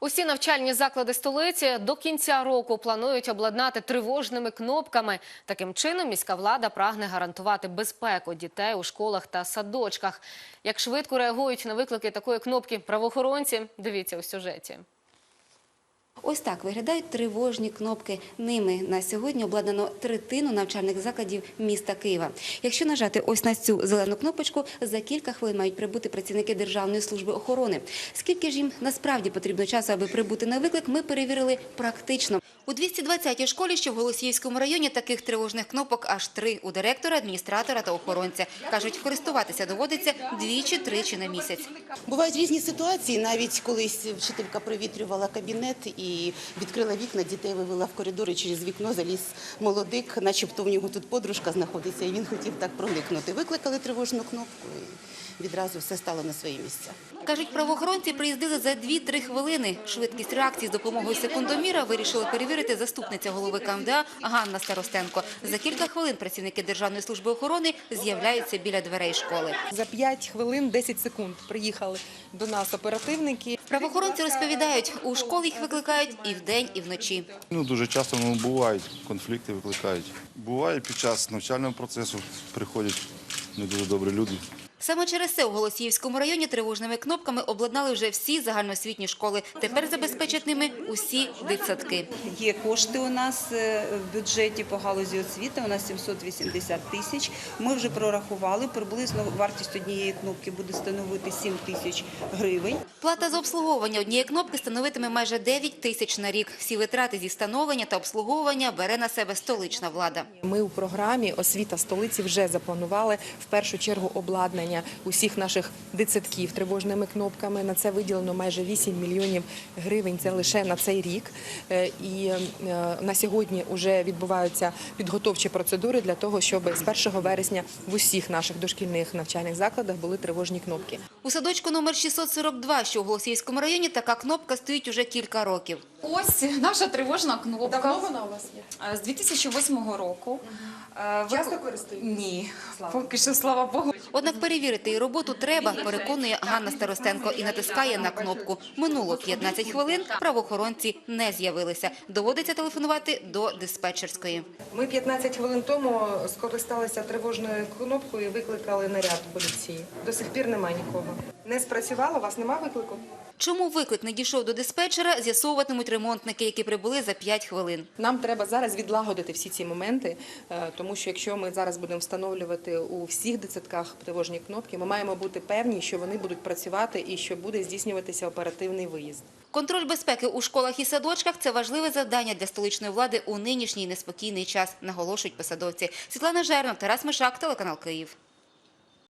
Усі навчальні заклади столиці до кінця року планують обладнати тривожними кнопками. Таким чином, міська влада прагне гарантувати безпеку дітей у школах та садочках. Як швидко реагують на виклики такої кнопки правоохоронці, дивіться у сюжеті. Ось так виглядають тривожні кнопки. Ними на сьогодні обладнано третину навчальних закладів міста Києва. Якщо нажати ось на цю зелену кнопочку, за кілька хвилин мають прибути працівники Державної служби охорони. Скільки ж їм насправді потрібно часу, аби прибути на виклик, ми перевірили практично. У 220-й школі, що в Голосіївському районі, таких тривожних кнопок аж три у директора, адміністратора та охоронця. Кажуть, користуватися доводиться двічі-тричі на місяць. Бувають різні ситуації. Навіть колись вчителька провітрювала кабінет і відкрила вікна, дітей вивела в коридор і через вікно заліз молодик, начебто в нього тут подружка знаходиться, і він хотів так проникнути. Викликали тривожну кнопку і відразу все стало на свої місця. Кажуть, правоохоронці приїздили за 2-3 хвилини. Швидкість реакції з допомогою секундоміра вирішили перевірити заступниця голови КМДА Ганна Старостенко. За кілька хвилин працівники Державної служби охорони з'являються біля дверей школи. За 5 хвилин 10 секунд приїхали до нас оперативники. Правоохоронці розповідають, у школі їх викликають і вдень, і вночі. Ну, дуже часто ну, бувають конфлікти, викликають. Буває під час навчального процесу приходять не дуже добрі люди. Саме через це у Голосіївському районі тривожними кнопками обладнали вже всі загальноосвітні школи. Тепер забезпечать ними усі дитсадки. Є кошти у нас е, в бюджеті по галузі освіти, у нас 780 тисяч. Ми вже прорахували, приблизно вартість однієї кнопки буде становити 7 тисяч гривень. Плата за обслуговування однієї кнопки становитиме майже 9 тисяч на рік. Всі витрати зі встановлення та обслуговування бере на себе столична влада. Ми у програмі освіта столиці вже запланували в першу чергу обладнання усіх наших дитсадків тривожними кнопками. На це виділено майже 8 мільйонів гривень. Це лише на цей рік. Е, І е, на сьогодні вже відбуваються підготовчі процедури для того, щоб з 1 вересня в усіх наших дошкільних навчальних закладах були тривожні кнопки. У садочку номер 642, що у Голосіївському районі, така кнопка стоїть уже кілька років. Ось наша тривожна кнопка. Давно вона у вас є? Е, З 2008 року. Ви- Часто користуєтесь? Ні, поки що, слава Богу. Однак перевірити її роботу треба, переконує Ганна Старостенко і натискає на кнопку. Минуло 15 хвилин, правоохоронці не з'явилися. Доводиться телефонувати до диспетчерської. Ми 15 хвилин тому скористалися тривожною кнопкою і викликали наряд поліції. До сих пір немає нікого. Не спрацювало, у вас немає виклику? Чому виклик не дійшов до диспетчера, з'ясовуватимуть ремонтники, які прибули за 5 хвилин. Нам треба зараз відлагодити всі ці моменти, е, тому що якщо ми зараз будемо встановлювати у всіх дитсадках тривожні кнопки, ми маємо бути певні, що вони будуть працювати і що буде здійснюватися оперативний виїзд. Контроль безпеки у школах і садочках – це важливе завдання для столичної влади у нинішній неспокійний час, наголошують посадовці. Світлана Жернов, Тарас Мишак, телеканал Київ.